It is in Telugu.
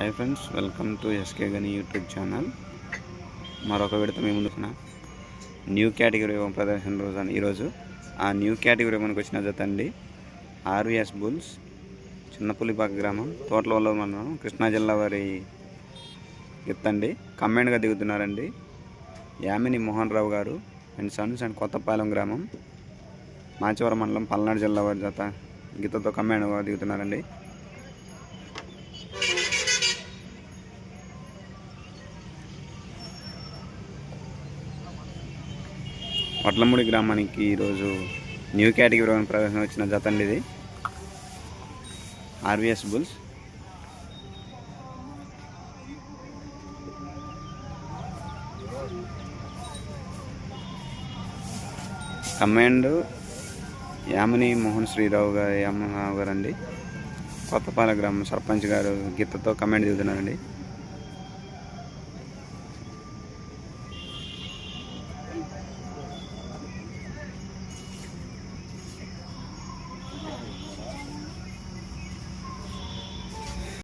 Hi friends welcome to SK Gani YouTube channel మరొక విడత మీ ముందుకున్న న్యూ కేటగిరీ ప్రదర్శన రోజు అని ఈరోజు ఆ న్యూ కేటగిరీ మనకు వచ్చిన జత అండి. ఆర్విఎస్ బుల్స్ చిన్నపులిపాక గ్రామం తోటల వల్ల మండలం కృష్ణా జిల్లా వారి ఎత్తండి కమ్మెండ్గా దిగుతున్నారండి. యామిని మోహన్ రావు గారు అండ్ సన్స్ అండ్ కొత్తపాలెం గ్రామం మాచవరం మండలం పల్నాడు జిల్లా వారి జత. గీతతో కమ్మెండ్గా దిగుతున్నారండి. వడ్లమూడి గ్రామానికి ఈరోజు న్యూ కేటగిరీ వన్ వచ్చిన జత అండి ఇది. RVS bulls. Command Yamini Mohan Srirao గారు యామరావు గారు అండి కొత్తపాల గ్రామం సర్పంచ్ గారు గీతతో కమాండ్ దిగుతున్నారండి.